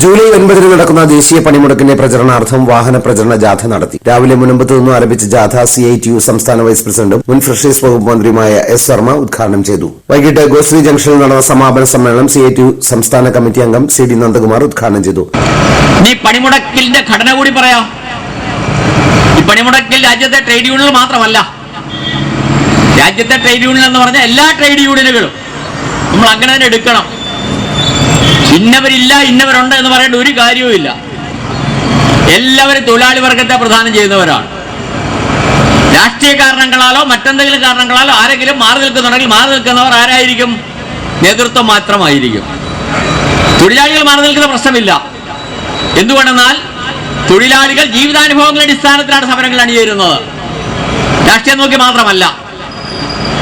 July ഒൻപതിന് നടക്കുന്ന ദേശീയ പണിമുടക്കിന്റെ പ്രചരണാർത്ഥം വാഹന പ്രചരണ ജാഥ നടത്തി. രാവിലെ മുനമ്പത്ത് നിന്നും ആരംഭിച്ച ജാഥ സി ഐ ടി യു സംസ്ഥാന വൈസ് പ്രസിഡന്റും മുൻ ഫിഷറീസ് വകുപ്പ് മന്ത്രിയുമായ എസ് ശർമ്മ ഉദ്ഘാടനം ചെയ്തു. വൈകിട്ട് ഗോശ്രീ ജംഗ്ഷനിൽ നടന്ന സമാപന സമ്മേളനം സി ഐ ടി യു സംസ്ഥാന കമ്മിറ്റി അംഗം സി ഡി നന്ദകുമാർ ഉദ്ഘാടനം ചെയ്തു. ഈ പണിമുടക്കിന്റെ ഘടന കൂടി പറയാം. ഈ പണിമുടക്കിൽ രാജ്യത്തെ ട്രേഡ് യൂണിയനുകൾ മാത്രമല്ല. രാജ്യത്തെ ട്രേഡ് യൂണിയൻ എന്ന് പറഞ്ഞ എല്ലാ ട്രേഡ് യൂണിയനുകളും നമ്മൾ അങ്ങനെ തന്നെ എടുക്കണം. ഇന്നവരില്ല ഇന്നവരുണ്ട് എന്ന് പറയേണ്ട ഒരു കാര്യവുമില്ല എല്ലാവരും തൊഴിലാളി വർഗത്തെ പ്രധാനം ചെയ്യുന്നവരാണ്. രാഷ്ട്രീയ കാരണങ്ങളാലോ മറ്റെന്തെങ്കിലും കാരണങ്ങളാലോ ആരെങ്കിലും മാറി നിൽക്കുന്നുണ്ടെങ്കിൽ മാറി നിൽക്കുന്നവർ ആരായിരിക്കും? നേതൃത്വം മാത്രമായിരിക്കും. തൊഴിലാളികൾ മാറി നിൽക്കുന്ന പ്രശ്നമില്ല. എന്തുകൊണ്ടെന്നാൽ തൊഴിലാളികൾ ജീവിതാനുഭവങ്ങളുടെ അടിസ്ഥാനത്തിലാണ് സമരങ്ങൾ അണിചേരുന്നത് രാഷ്ട്രീയം നോക്കി മാത്രമല്ല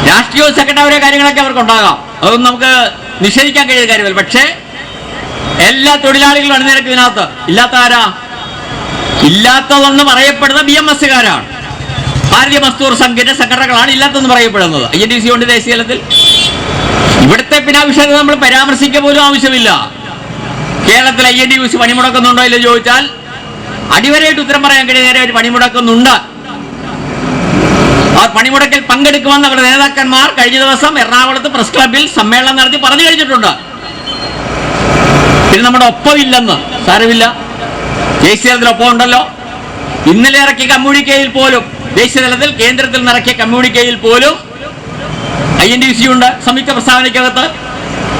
രാഷ്ട്രീയവും സെക്രട്ടറിയോ കാര്യങ്ങളൊക്കെ അവർക്കുണ്ടാകാം. അതൊന്നും നമുക്ക് നിഷേധിക്കാൻ കഴിയുന്ന കാര്യമല്ല. പക്ഷേ എല്ലാ തൊഴിലാളികളും അണിനിരക്കും ഇതിനകത്ത്. ഇല്ലാത്ത ആരാ ഇല്ലാത്തതെന്ന് പറയപ്പെടുന്ന ബി എം എസ്സുകാരാണ്. ഭാരതീയ മസ്തൂർ സംഘിന്റെ സംഘടനകളാണ് ഇല്ലാത്തതെന്ന് പറയപ്പെടുന്നത്. ഐ എൻ ഡി സി കൊണ്ട് ദേശീയതലത്തിൽ ഇവിടുത്തെ പിന്നെ ആ നമ്മൾ പരാമർശിക്കുക പോലും ആവശ്യമില്ല. കേരളത്തിൽ ഐ എൻ ഡി സി പണിമുടക്കുന്നുണ്ടോ ഇല്ല ചോദിച്ചാൽ അടിവരായിട്ട് ഉത്തരം പറയാൻ കഴിയുന്ന അവർ പണിമുടക്കുന്നുണ്ട്. അവർ പണിമുടക്കിൽ പങ്കെടുക്കുമെന്ന് അവരുടെ നേതാക്കന്മാർ കഴിഞ്ഞ ദിവസം എറണാകുളത്ത് പ്രസ് ക്ലബിൽ സമ്മേളനം നടത്തി പറഞ്ഞു കഴിഞ്ഞിട്ടുണ്ട്. പിന്നെ നമ്മുടെ ഒപ്പമില്ലെന്ന് സാരമില്ല. ദേശീയ തലത്തിൽ ഒപ്പം ഉണ്ടല്ലോ. ഇന്നലെ ഇറക്കിയ കമ്മ്യൂണിക്കയിൽ പോലും ദേശീയ തലത്തിൽ കേന്ദ്രത്തിൽ നിറക്കിയ കമ്മ്യൂണിക്കയിൽ പോലും ഐ എൻ ഡി സി ഉണ്ട് സംയുക്ത പ്രസ്താവനയ്ക്കകത്ത്.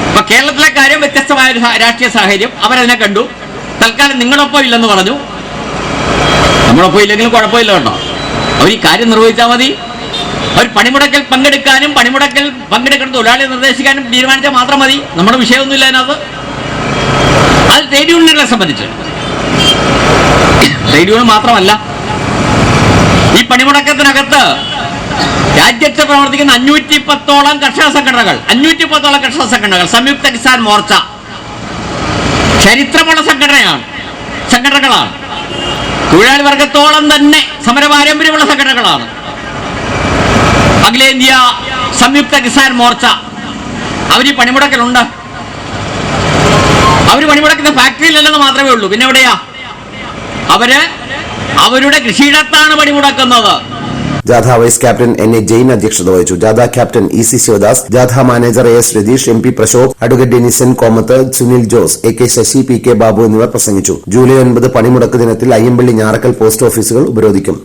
അപ്പൊ കേരളത്തിലെ കാര്യം വ്യത്യസ്തമായ ഒരു രാഷ്ട്രീയ സാഹചര്യം അവരതിനെ കണ്ടു. തൽക്കാലം നിങ്ങളൊപ്പം ഇല്ലെന്ന് പറഞ്ഞു. നമ്മളൊപ്പം ഇല്ലെങ്കിലും കുഴപ്പമില്ല കേട്ടോ. അവർ ഈ കാര്യം നിർവഹിച്ചാൽ മതി. അവർ പണിമുടക്കിൽ പങ്കെടുക്കാനും പണിമുടക്കിൽ പങ്കെടുക്കുന്ന തൊഴിലാളിയെ നിർദ്ദേശിക്കാനും തീരുമാനിച്ചാൽ മാത്രം മതി. നമ്മുടെ വിഷയമൊന്നുമില്ല അതിനകത്ത്. അത് യൂണിയനുകളെ സംബന്ധിച്ച്. യൂണിയൻ മാത്രമല്ല ഈ പണിമുടക്കത്തിനകത്ത് രാജ്യത്ത് പ്രവർത്തിക്കുന്ന അഞ്ഞൂറ്റി പത്തോളം കർഷക സംഘടനകൾ അഞ്ഞൂറ്റി പത്തോളം കർഷക സംഘടനകൾ സംയുക്ത കിസാൻ മോർച്ച ചരിത്രമുള്ള സംഘടനയാണ് സംഘടനകളാണ്. തൊഴിലാളി വർഗത്തോളം തന്നെ സമര പാരമ്പര്യമുള്ള സംഘടനകളാണ്. അഖിലേന്ത്യ സംയുക്ത കിസാൻ മോർച്ച. അവർ ഈ പണിമുടക്കലുണ്ട്. പണിമുടക്കുന്ന ഫാക്ടറിയിലല്ലെന്ന് മാത്രമേ ഉള്ളൂ. പിന്നെ എവിടെയാ? അവർ അവരുടെ കൃഷിയിടത്താണ് പണിമുടക്കുന്നത്. ജാഥ vice captain N A Jain അധ്യക്ഷത വഹിച്ചു. ജാഥ ക്യാപ്റ്റൻ ഇ സി ശിവദാസ് ജാഥ manager A S Ratheesh M P Prashobh advocate Denison Komath Sunil Jose A K Sasi P K Babu എന്നിവർ പ്രസംഗിച്ചു. ജൂലൈ ഒൻപത് പണിമുടക്ക് ദിനത്തിൽ അയ്യമ്പള്ളി ഞാറക്കൽ പോസ്റ്റ് ഓഫീസുകൾ ഉപരോധിക്കും.